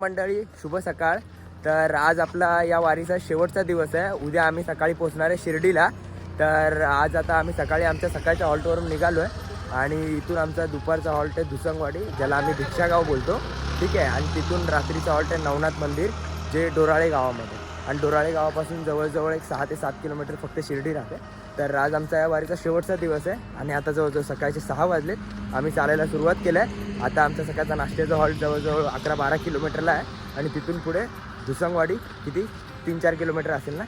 मंडळी शुभ सकाळ. तर आज आपला या वारीचा शेवटचा दिवस आहे. उद्या आम्ही सकाळी पोहोचणार आहे शिर्डीला. तर आज आता आम्ही सकाळी आमच्या सकाळच्या हॉल्टवरून निघालो आहे आणि इथून आमचा दुपारचा हॉल्ट आहे दुसंगवाडी ज्याला आम्ही भिक्षागाव बोलतो. ठीक आहे? आणि तिथून रात्रीचा हॉल्ट आहे नवनाथ मंदिर जे डोराळे गावामध्ये. आणि डोराळे गावापासून जवळजवळ एक सहा ते सात किलोमीटर फक्त शिर्डी राहते. तर आज आमचा या वारीचा शेवटचा दिवस आहे आणि आता जवळजवळ सकाळचे सहा वाजलेत. आम्ही चालायला सुरुवात केलं आहे आता आमचा सकाळचा नाश्त्याचा हॉल्ट जवळजवळ अकरा बारा किलोमीटरला आहे. आणि तिथून पुढे दुसंगवाडी किती? तीन चार किलोमीटर असेल ना?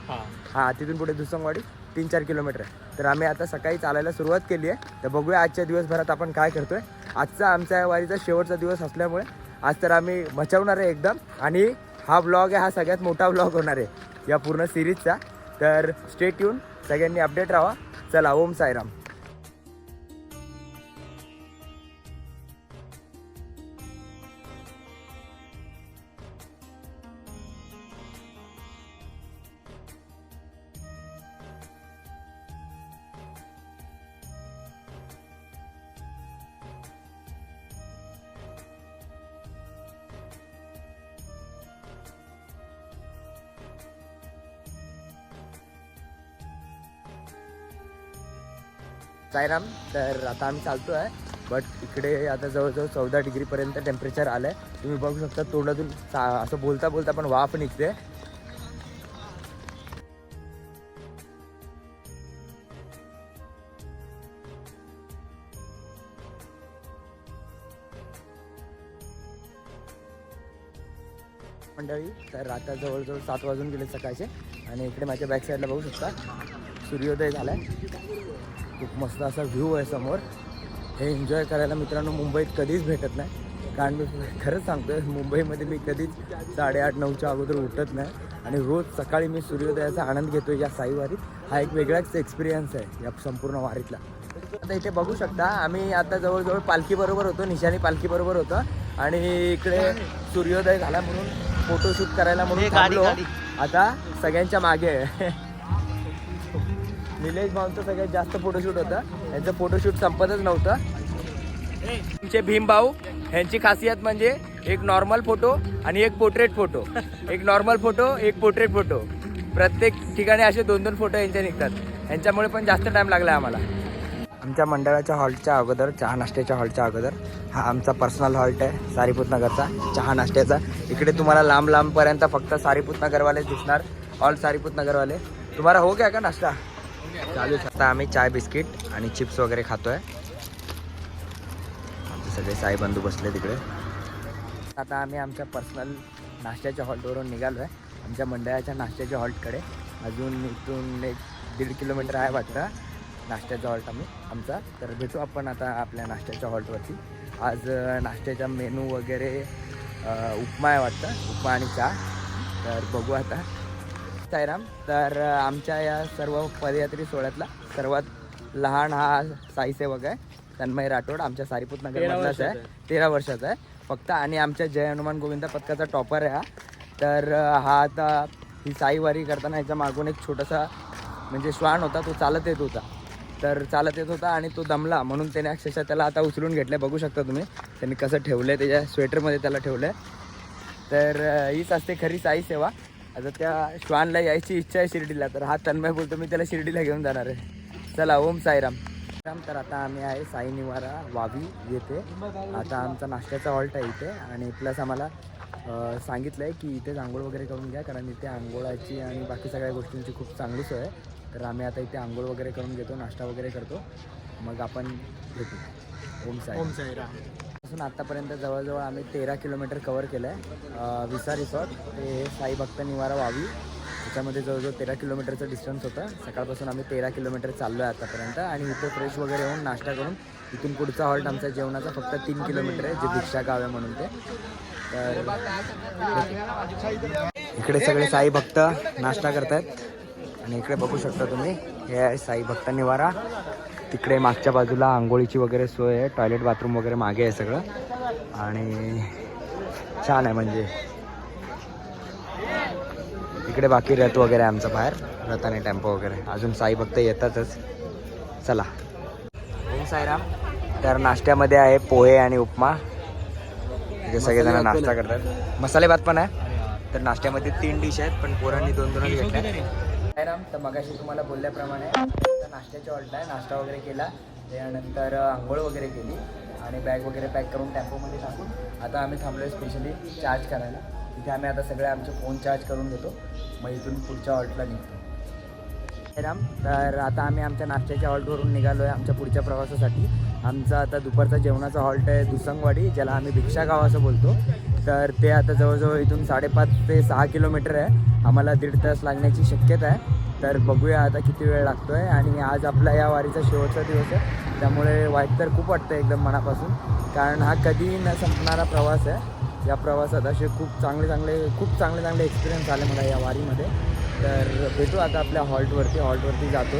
हां. तिथून पुढे दुसंगवाडी तीन चार किलोमीटर आहे. तर आम्ही आता सकाळी चालायला सुरुवात केली आहे. तर बघूया आजच्या दिवसभरात आपण काय करतोय. आजचा आमच्या या वारीचा शेवटचा दिवस असल्यामुळे आज तर आम्ही मचवणार आहे एकदम. आणि हा ब्लॉग आहे हा सगळ्यात मोठा ब्लॉग होणार आहे या पूर्ण सिरीजचा तर स्टेट येऊन सगळ्यांनी अपडेट राहा. चला ओम साईराम. साईराम तर आता आम्ही चालतो आहे बट इकडे आता जवळजवळ चौदा डिग्रीपर्यंत टेम्परेचर आलं आहे तुम्ही बघू शकता तोंडातून सा- असं बोलता बोलता पण वाफ निघते. मंडळी तर आता जवळजवळ सात वाजून गेले सकाळचे. आणि इकडे माझ्या बॅक साईडला बघू शकता सूर्योदय झाला आहे खूप मस्त असा व्ह्यू आहे समोर. हे एन्जॉय करायला मित्रांनो मुंबईत कधीच भेटत नाही. कारण मी खरंच सांगतोय मुंबईमध्ये मी कधीच साडेआठ नऊच्या अगोदर उठत नाही. आणि रोज सकाळी मी सूर्योदयाचा आनंद घेतो या साईवारीत. हा एक वेगळाच एक्सपिरियन्स आहे या संपूर्ण वारीतला. आता इथे बघू शकता आम्ही आता जवळजवळ पालखीबरोबर होतो निशाणी पालखीबरोबर होतो. आणि इकडे सूर्योदय झाला म्हणून फोटोशूट करायला म्हणून थांबलो. आता सगळ्यांच्या मागे आहे. निलेश भाऊंचं सगळ्यात जास्त फोटोशूट होतं. यांचं फोटोशूट संपतच नव्हतं. तुमचे भीम भाऊ यांची खासियत म्हणजे एक नॉर्मल फोटो आणि एक पोर्ट्रेट फोटो एक नॉर्मल फोटो एक पोर्ट्रेट फोटो प्रत्येक ठिकाणी असे दोन दोन फोटो यांचे निघतात. यांच्यामुळे पण जास्त टाइम लागला आम्हाला. आमच्या मंडळाच्या हॉल्टच्या अगोदर चहा नाश्त्याच्या हॉल्टच्या अगोदर हा आमचा पर्सनल हॉल्ट आहे सारीपूतनगरचा चहा नाश्त्याचा. इकडे तुम्हाला लांब लांबपर्यंत फक्त सारीपूतनगरवाले दिसणार ऑल सारीपूतनगरवाले तुम्हाला हो गया का नाश्ता? चालू आता आम्ही चाय बिस्किट आणि चिप्स वगैरे खातोय. आमचे सगळे साई बंधू बसले तिकडे. आता आम्ही आमच्या पर्सनल नाश्त्याच्या हॉल्टवरून निघालो आहे आमच्या मंडळाच्या नाश्त्याच्या हॉल्टकडे अजून इथून एक दीड किलोमीटर आहे वाटतं नाश्त्याचा हॉल्ट आम्ही आमचा. तर भेटू आपण आता आपल्या नाश्त्याच्या हॉल्टवरती आज नाश्त्याचा मेनू वगैरे उपमा आहे वाटतं उपमा आणि चहा. तर बघू आता. साईराम तर आमच्या या सर्व पदयात्री सोहळ्यातला सर्वात लहान हा साईसेवक आहे तन्मय राठोड. आमच्या सारीपूत नगरमधलाच आहे. तेरा वर्षाचा आहे. फक्त आणि आमच्या जय हनुमान गोविंद पथकाचा टॉपर आहे हा. तर हा आता ही साईवारी करताना ह्याच्या मागून एक छोटासा म्हणजे श्वान होता तो चालत येत होता. तर चालत येत होता आणि तो दमला. म्हणून त्याने अक्षरशः त्याला आता उचलून घेतलं बघू शकता तुम्ही. त्यांनी कसं ठेवलं आहे त्याच्या स्वेटरमध्ये त्याला ठेवलं आहे तर हीच असते खरी साई सेवा आता त्या श्वानला यायची इच्छा आहे शिर्डीला तर हा तन्मय बोलतो मी त्याला शिर्डीला घेऊन जाणार आहे. चला ओम साईराम. राम तर आता आम्ही आहे साई निवारा वावी येथे. आता आमचा नाश्त्याचा हॉल्ट आहे इथे आणि प्लस आम्हाला सांगितलं आहे की इथे आंघोळ वगैरे करून घ्या कारण इथे आंघोळाची आणि बाकी सगळ्या गोष्टींची खूप चांगली सोय आहे. तर आम्ही आता इथे आंघोळ वगैरे करून घेतो नाश्ता वगैरे करतो. मग आपण भेटू. ओम साई ओम साईराम. पासून आत्तापर्यंत जवळजवळ आम्ही तेरा किलोमीटर कवर केलं आहे विसा रिसॉर्ट ते साई भक्त निवारा वावी. त्याच्यामध्ये जवळजवळ तेरा किलोमीटरचं डिस्टन्स होतं. सकाळपासून आम्ही तेरा किलोमीटर चाललो आहे आतापर्यंत आणि इथे फ्रेश वगैरे होऊन नाश्ता करून इथून पुढचा हॉल्ट आमचा जेवणाचा फक्त तीन किलोमीटर आहे जे दीक्षा गाव आहे म्हणून ते. तर इकडे सगळे साई भक्त नाश्ता करतायत. आणि इकडे बघू शकता तुम्ही हे आहे साई भक्त निवारा. तिकडे मागच्या बाजूला आंघोळीची वगैरे सोय आहे टॉयलेट बाथरूम वगैरे मागे आहे सगळं. आणि छान आहे म्हणजे. इकडे बाकी रथ वगैरे आहे आमचा बाहेर रथ आणि टेम्पो वगैरे. अजून साई भक्त येतातच. चला. ओम साईराम. तर नाश्त्यामध्ये आहे पोहे आणि उपमा. तिथे सगळेजण नाश्ता करतात. मसाले भात पण आहे. तर नाश्त्यामध्ये तीन डिश आहेत पण पोरांनी दोन दोनच घेतल्या काय राम तर मगाशी तुम्हाला बोलल्याप्रमाणे आता नाश्त्याच्या ऑर्डर आहे. नाश्ता वगैरे केला. त्यानंतर आंघोळ वगैरे केली. आणि बॅग वगैरे पॅक करून टॅम्पोमध्ये टाकून आता आम्ही थांबलो आहे स्पेशली चार्ज करायला. तिथे आम्ही आता सगळे आमचे फोन चार्ज करून घेतो. मग इथून पुढच्या ऑल्टला निघतो. हे राम तर आता आम्ही आमच्या नाश्त्याच्या हॉल्टवरून निघालो आहे आमच्या पुढच्या प्रवासासाठी. आमचा आता दुपारचा जेवणाचा हॉल्ट आहे दुसंगवाडी ज्याला आम्ही भिक्षा गाव असं बोलतो. तर ते आता जवळजवळ इथून साडेपाच ते सहा किलोमीटर आहे. आम्हाला दीड तास लागण्याची शक्यता आहे. तर बघूया आता किती वेळ लागतो आहे आणि आज आपला या वारीचा शेवटचा दिवस आहे. त्यामुळे वाईट तर खूप वाटतं एकदम मनापासून. कारण हा कधीही न संपणारा प्रवास आहे. या प्रवासात असे खूप चांगले चांगले खूप चांगले चांगले एक्सपिरियन्स आले मला या वारीमध्ये. तर भेटू आता आपल्या हॉल्टवरती. हॉल्टवरती जातो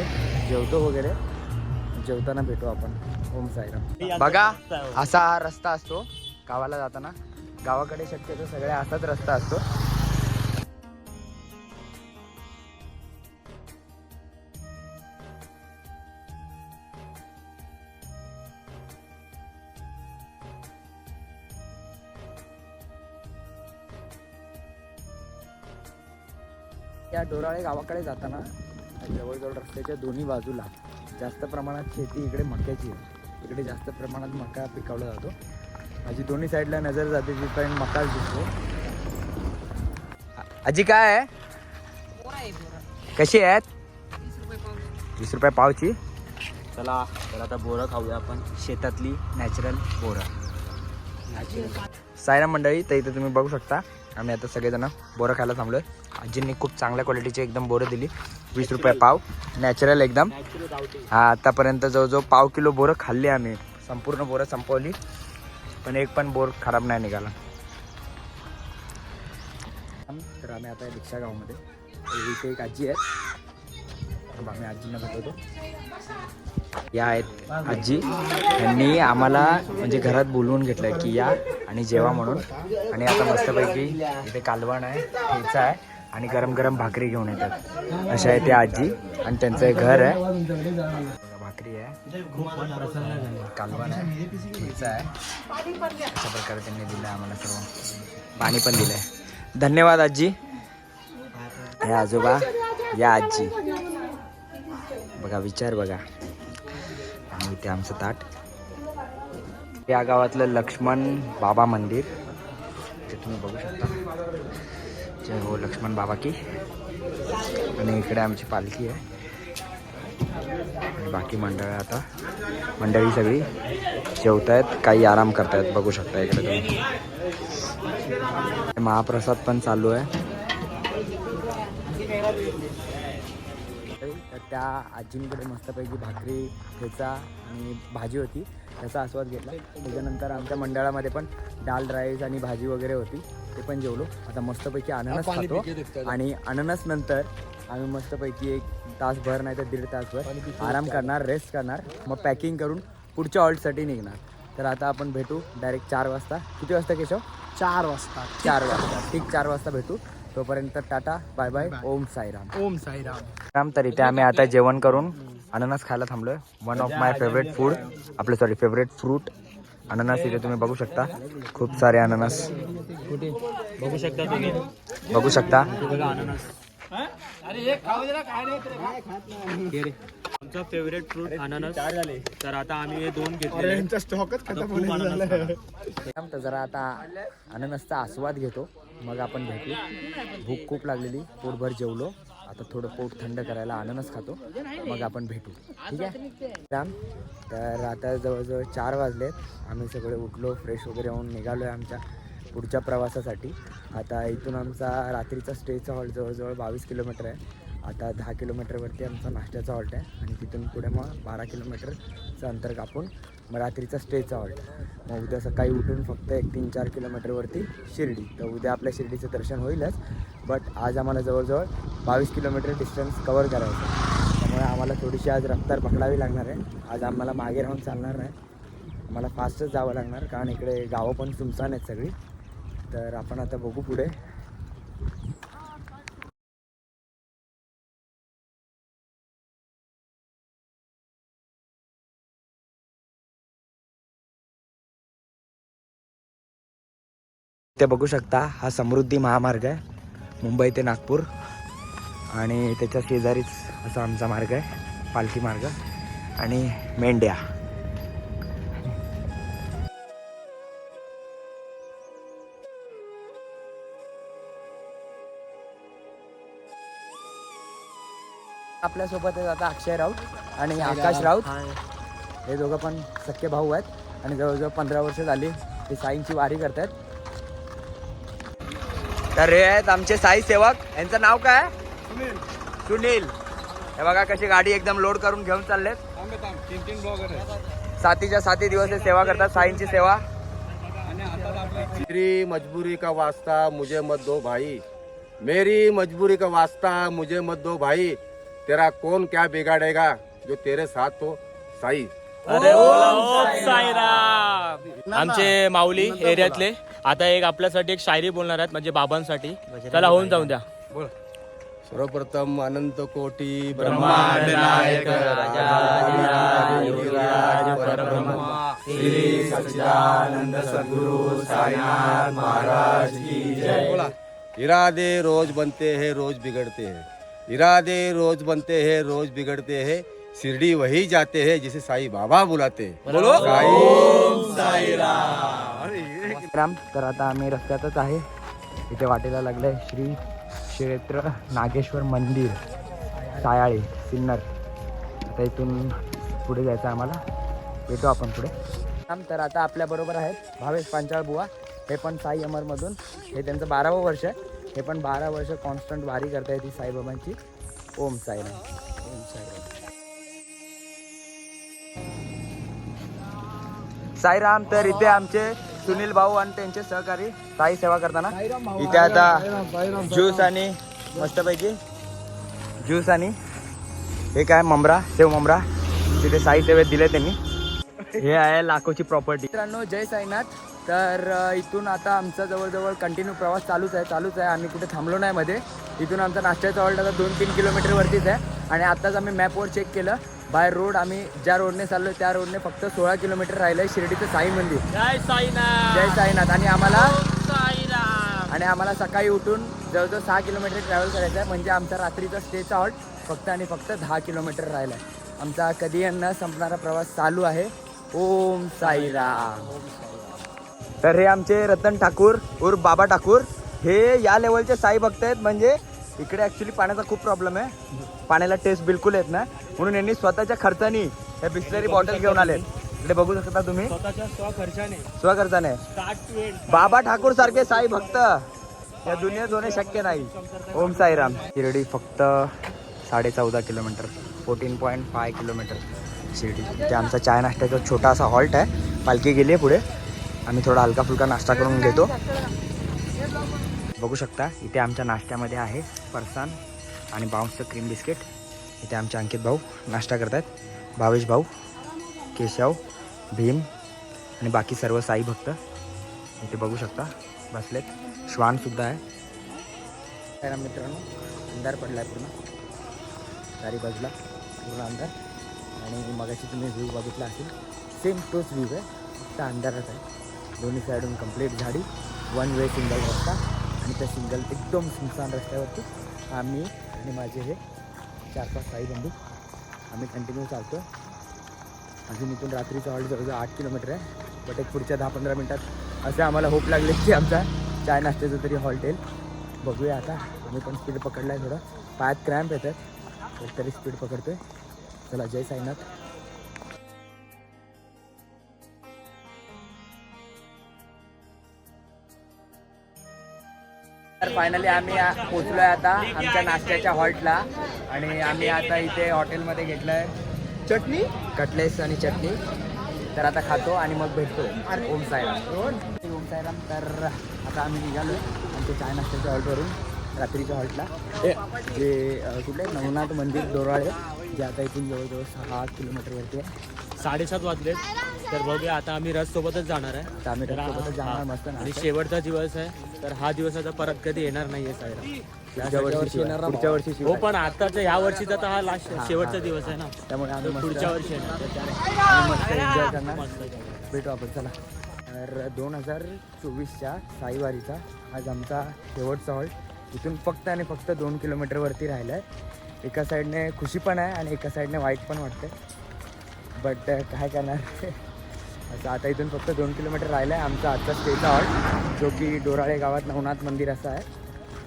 जेवतो वगैरे. जेवताना भेटू आपण. ओम साईराम. बघा असा हा रस्ता असतो. गावाला जाताना. गावाकडे शक्यतो सगळ्या असाच रस्ता असतो. या डोराळे गावाकडे जाताना जवळजवळ रस्त्याच्या दोन्ही बाजूला जास्त प्रमाणात शेती इकडे मक्याची आहे. इकडे जास्त प्रमाणात मका पिकवला जातो. माझी दोन्ही साईडला नजर जाते तिथपर्यंत मकाच दिसतो. आजी काय आहे? कशी आहेत? वीस रुपये पावची. चला तर आता बोरं खाऊया आपण. शेतातली नॅचरल बोरं. सायराम मंडळी तर इथे तुम्ही बघू शकता. आम्ही आता सगळेजण बोरं खायला थांबलोय. आजींनी खूप चांगल्या क्वालिटीची एकदम बोरं दिली. वीस रुपये पाव. नॅचरल एकदम. हा आतापर्यंत जवळजवळ पाव किलो बोरं खाल्ली आम्ही. संपूर्ण बोरं संपवली. पण एक पण बोर खराब नाही निघाला. तर आम्ही आता रिक्षा गावामध्ये इथे एक आजी आहे आम्ही आजींना भेटवतो. या आहेत आजी. यांनी आम्हाला म्हणजे घरात बोलवून घेतलं की या आणि जेवा म्हणून. आणि आता मस्तपैकी इथे कालवण आहे ठेचा आहे. आणि गरम गरम भाकरी घेऊन येतात. अशा आहे त्या आजी आणि त्यांचं एक घर आहे. भाकरी आहे. कालवण आहे. आहे. अशा प्रकारे त्यांनी दिलं आहे आम्हाला सर्व. पाणी पण दिलं आहे. धन्यवाद आजी. हे आजोबा या आजी. बघा विचार बघा. आणि इथे आमचं ताट. या गावातलं लक्ष्मण बाबा मंदिर. ते तुम्ही बघू शकता. जय हो लक्ष्मण बाबा की. आणि इकडे आमची पालखी आहे. बाकी मंडळ आता. मंडळी सगळी जेवत आहेत काही आराम करतायत. बघू शकता इकडे तुम्ही. महाप्रसाद पण चालू आहे. त्या आजींकडे मस्तपैकी भाकरी ठेचा आणि भाजी होती. त्याचा आस्वाद घेतला. त्याच्यानंतर आमच्या मंडळामध्ये पण डाल राईस आणि भाजी वगैरे होती. ते पण जेवलो. आता मस्तपैकी अननस खातो आणि अननस नंतर आम्ही मस्तपैकी एक तासभर नाही तर दीड तासभर आराम करणार रेस्ट करणार. मग पॅकिंग करून पुढच्या ऑल्टसाठी निघणार. तर आता आपण भेटू डायरेक्ट चार वाजता. किती वाजता केशव? चार वाजता. चार वाजता. ठीक चार वाजता भेटू. तोपर्यंत टाटा बाय बाय ओम साईराम. ओम साईराम. राम तर इथे आम्ही आता जेवण करून अननस खायला थांबलोय. One of my favourite food आपले सॉरी फेवरेट फ्रूट अननस इथे तुम्ही बघू शकता. खूप सारे अननस. बघू शकता तुम्ही. बघू शकता. आमचा फेवरेट फ्रूट अननस तर आता आम्ही हे दोन घेतले स्टॉकच जरा आता अननसचा आस्वाद घेतो. मग आपण भेटू. भूक खूप लागलेली पोटभर जेवलो. आता थोडं पोट थंड करायला अननस खातो. मग आपण भेटू. ठीक आहे? राम तर आता जवळजवळ चार वाजलेत. आम्ही सगळे उठलो फ्रेश वगैरे होऊन निघालो आहे आमच्या पुढच्या प्रवासासाठी. आता इथून आमचा रात्रीचा स्टेचा हॉल्ट जवळजवळ बावीस किलोमीटर आहे. आता दहा किलोमीटरवरती आमचा नाश्त्याचा हॉल्ट आहे आणि तिथून पुढे मग बारा किलोमीटरचं अंतर कापून मग रात्रीचा स्टेचा हॉल्ट मग उद्या सकाळी उठून फक्त एक तीन चार किलोमीटरवरती शिर्डी. तर उद्या आपल्या शिर्डीचं दर्शन होईलच बट आज आम्हाला जवळजवळ बावीस किलोमीटर डिस्टन्स कवर करायचं त्यामुळे आम्हाला थोडीशी आज रफ्तार पकडावी लागणार आहे. आज आम्हाला मागे राहून चालणार नाही. आम्हाला फास्टच जावं लागणार कारण इकडे गावं पण सुमसान आहेत सगळी. तर आपण आता बघू पुढे. ते बघू शकता हा समृद्धी महामार्ग आहे. मुंबई ते नागपूर. आणि त्याच्या शेजारीच असा आमचा मार्ग आहे पालखी मार्ग. आणि मेंढ्या. आपल्यासोबत आहेत आता अक्षय राऊत आणि आकाश राऊत हे दोघं पण सख्खे भाऊ आहेत. आणि जवळजवळ पंधरा वर्ष झाली ते साईंची वारी करतात तर हे आहेत आमचे साई सेवक. यांचं नाव काय? सुनील. हे बघा कशी गाडी एकदम लोड करून घेऊन चाललेत. सातीच्या साती दिवस हे सेवा करतात साईंची सेवा. मेरी मजबूरी का वास्ता मुझे मत दो भाई। मेरी मजबूरी का वास्ता मुझे मत दो भाई। तेरा कौन क्या बिगाड़ेगा जो तेरे साथ हो साई? आमचे माऊली एरियातले आता एक आपल्यासाठी एक शायरी बोलणार आहेत म्हणजे बाबांसाठी. चला होऊन जाऊन द्या. सर्वप्रथम अनंत कोटी ब्रह्मांड नायक श्री सच्चिदानंद सद्गुरु साईनाथ महाराज की जय. बोला. इरादे रोज बनते हैं रोज बिगड़ते हैं. इरादे रोज बनते हैं रोज बिगड़ते हैं. शिरडी वही जाते हैं जिसे साई बाबा बुलाते हैं. बोलो. साई राम तर आता आम्ही रस्त्यातच आहे. इथे वाटेला लागलंय श्री क्षेत्र नागेश्वर मंदिर सायाळे सिन्नर. आता इथून पुढे जायचं आम्हाला. येतो आपण पुढे. राम तर आता आपल्याबरोबर आहेत भावेश पांचाळ बुवा. हे पण साई अमरमधून हे त्यांचं बारावं वर्ष आहे. हे पण बारा वर्ष कॉन्स्टंट वारी करता येते साईबाबांची ओम साईराम ओम साईराम साईराम तर इथे आमचे सुनील भाऊ आणि त्यांचे सहकारी साई सेवा करताना. इथे आता ज्यूस आणि मस्तपैकी ज्यूस आणि हे काय ममरा सेव ममरा. तिथे साई सेवेत दिले त्यांनी. हे आहे लाखोची प्रॉपर्टी मित्रांनो जय साईनाथ. तर इथून आता आमचा जवळजवळ कंटिन्यू प्रवास चालूच आहे चालूच आहे. आम्ही कुठे थांबलो नाही मध्ये. इथून आमचा नाश्त्याचा हॉल्ट आता दोन तीन किलोमीटरवरतीच आहे. आणि आत्ताच आम्ही मॅपवर चेक केलं. बाय रोड आम्ही ज्या रोडने चाललो त्या रोडने फक्त सोळा किलोमीटर राहिलं आहे शिर्डीचं साई मंदिर. जय साईनाथ. जय साईनाथ. आणि आम्हाला आणि आम्हाला सकाळी उठून जवळजवळ सहा किलोमीटर ट्रॅव्हल करायचं आहे म्हणजे आमचा रात्रीचा स्टेचा हॉल्ट फक्त आणि फक्त दहा किलोमीटर राहिला आहे आमचा कधी न संपणारा प्रवास चालू आहे. ओम साईराम. तर हे आमचे रतन ठाकूर उर्फ बाबा ठाकूर. हे या लेवलचे साई भक्त आहेत. म्हणजे इकडे ॲक्च्युली पाण्याचा खूप प्रॉब्लेम आहे. पाण्याला टेस्ट बिलकुल येत नाही. म्हणून यांनी स्वतःच्या खर्चानी हे बिस्लरी बॉटल घेऊन आले इकडे बघू शकता तुम्ही. स्वखर्चाने. बाबा ठाकूर सारखे साई भक्त. या दुनियेत होणे शक्य नाही. ओम साईराम. शिर्डी फक्त साडे चौदा kilometre fourteen point five kilometre Shirdi. इथे आमचा चाय नाश्त्याचा छोटा असा हॉल्ट आहे. पालखी गेली आहे पुढे. आम्ही थोडा हलका फुलका नाश्ता करून घेतो. बघू शकता. इथे आमच्या नाश्त्यामध्ये आहे फरसाण आणि बाउन्सचं क्रीम बिस्किट इथे आमचे अंकित भाऊ नाश्ता करतात भावेश भाऊ केशव भीम आणि बाकी सर्व साई भक्त इथे बघू शकता. बसलेत. श्वानसुद्धा आहे. काय मित्रांनो अंधार पडलाय पूर्ण. चारी बाजूला पूर्ण अंधार. आणि मगाशी तुम्ही व्ह्यू बघितला असेल सेम तोच व्ह्यू आहे. फक्त अंधारच आहे. दोन्ही साईडून कंप्लीट झाडी. वन वे सिंगल रस्ता. आणि त्या सिंगल एकदम सुनसान रस्त्यावरती आम्ही आणि माझे हे चार पाच साई बंधू आम्ही कंटिन्यू चालतो अजून इथून रात्रीचा हॉल्ट जवळजवळ आठ किलोमीटर आहे. बट एक पुढच्या दहा पंधरा मिनटात असे आम्हाला होप लागले की आमचा चाय नाश्त्याचं तरी हॉल्ट येईल. बघूया आता. आम्ही पण स्पीड पकडला आहे थोडं. पायात क्रॅम्प येतात तरी स्पीड पकडतोय. चला जय साईनाथ. तर फायनली आम्ही आ- पोचलोय आता आमच्या नाश्त्याच्या हॉल्टला. आणि आम्ही आता इथे हॉटेलमध्ये घेतलंय. चटणी? कटलेस आणि चटणी. तर आता खातो आणि मग भेटतो. ओम साईराम. ओम साईराम. तर आता आम्ही निघालो आमच्या चाय नाश्त्याच्या हॉल्टवरून रात्रीच्या हॉल्टला. जे कुठले? नवनाथ मंदिर दोराळे जे आता इथून जवळजवळ सहा किलोमीटरवरती आहे. साडेसात वाजलेत तर बघूया आता आम्ही रथ सोबतच जाणार आहे. तर आम्ही तर त्याच्यासोबतच जाणार. मस्त आणि. शेवटचा दिवस आहे. तर हा दिवस आता परत कधी येणार नाहीये साईराम पुढच्या वर्षी शिवाय. पुढच्या वर्षी हो. पण आताचा ह्या वर्षीचा तर हा लास्ट शेवटचा. दिवस आहे ना. त्यामुळे आम्ही पुढच्या वर्षी येणार. भेटू आपण चला. तर दोन हजार चोवीसच्या साईवारीचा आज आमचा शेवटचा हॉल्ट. इथून फक्त आणि फक्त दोन किलोमीटरवरती राहिला आहे एका साईडने खुशी पण आहे आणि एका साईडने वाईट पण वाटते बट काय करणार? असं आता इथून फक्त दोन किलोमीटर राहिलं आहे आमचा आजचा स्टेचा हॉल्ट. जो की डोराळे गावात नवनाथ मंदिर असं आहे.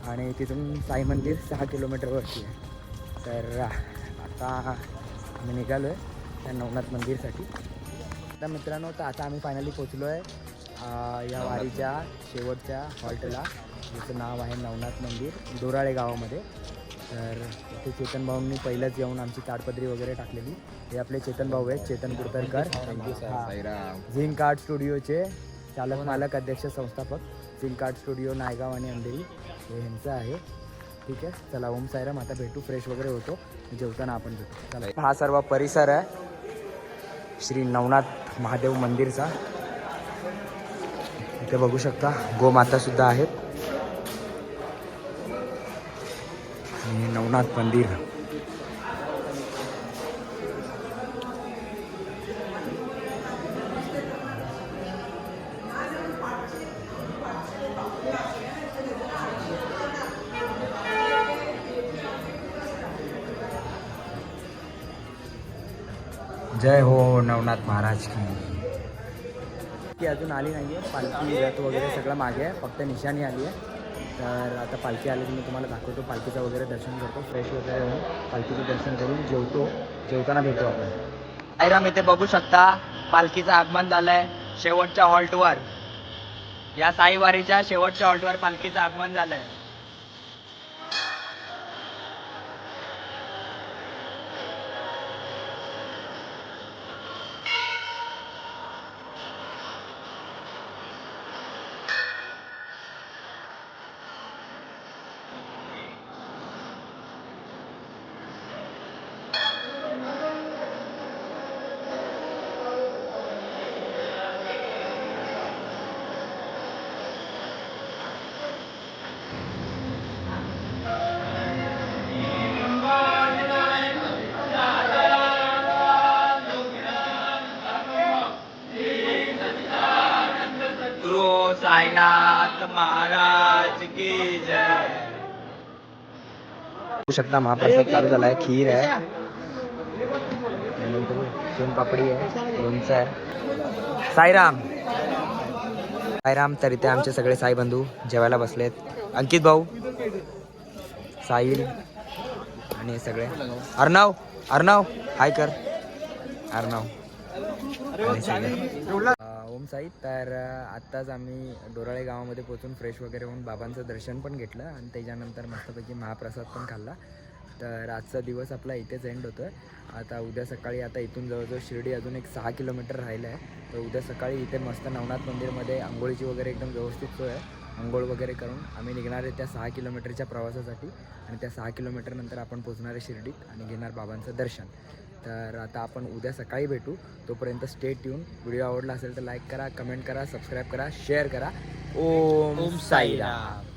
आणि तिथून साई मंदिर सहा किलोमीटरवरती आहे. तर आता आम्ही निघालो आहे त्या नवनाथ मंदिरसाठी. तर मित्रांनो तर आता आम्ही फायनली पोचलो आहे या वारीच्या शेवटच्या हॉल्टला ज्याचं नाव आहे नवनाथ मंदिर डोराळे गावामध्ये. तर इथे चेतन भाऊंनी पहिलंच येऊन आमची ताडपत्री वगैरे टाकलेली. हे आपले चेतन भाऊ आहेत चेतन कुडतरकर. झिंक आर्ट स्टुडिओचे चालक मालक अध्यक्ष संस्थापक झिंक आर्ट स्टुडिओ नायगाव आणि अंधेरी हे ह्यांचं आहे. ठीक आहे? चला ओम सायराम आता भेटू फ्रेश वगैरे होतो. जेवताना आपण भेटू. चला. हा सर्व परिसर आहे. श्री नवनाथ महादेव मंदिरचा. इथे बघू शकता गोमाता सुद्धा आहेत. आणि नवनाथ मंदिर. जय हो नवनाथ महाराज की. की अजून आली नाही आहे पालखी रथ वगैरे सगळं मागे आहे. फक्त निशाणी आली आहे. तर आता पालखी आली की मी तुम्हाला दाखवतो. पालखीचं वगैरे दर्शन करतो. फ्रेश वगैरे होऊन पालखीचं दर्शन करून जेवतो. जेवताना भेटू आपण. आयराम इथे बघू शकता पालखीचं आगमन झालंय शेवटच्या हॉल्टवर. या साईवारीच्या शेवटच्या हॉल्टवर पालखीचं आगमन झालंय. गुरु शकता महाप्रसाद चालू झालाय खीर आहे. त्यानंतर सोनपापडी आहे लोणचं आहे साईराम. साईराम तर इथे आमचे सगळे साई बंधू जेवायला बसलेत. अंकित भाऊ साहिल आणि सगळे. अर्णव अर्णव हाय कर. अर्णव आणि सगळे. तर आत्ताच आम्ही डोराळे गावामध्ये पोचून फ्रेश वगैरे होऊन बाबांचं दर्शन पण घेतलं आणि त्याच्यानंतर मस्तपैकी महाप्रसाद पण खाल्ला. तर आजचा दिवस आपला इथेच एंड होतो आहे आता उद्या सकाळी आता इथून जवळजवळ शिर्डी अजून एक सहा किलोमीटर राहिलं आहे. तर उद्या सकाळी इथे मस्त नवनाथ मंदिरमध्ये आंघोळीची वगैरे एकदम व्यवस्थित सोय आहे. आंघोळ वगैरे करून आम्ही निघणार आहे त्या सहा किलोमीटरच्या प्रवासासाठी आणि त्या सहा किलोमीटरनंतर आपण पोचणार आहे शिर्डीत आणि घेणार बाबांचं दर्शन. तर आता आपण उद्या सकाळी भेटू. तोपर्यंत स्टेट येऊन व्हिडिओ आवडला असेल तर लाईक करा कमेंट करा सबस्क्राईब करा शेअर करा. ओम साईराम.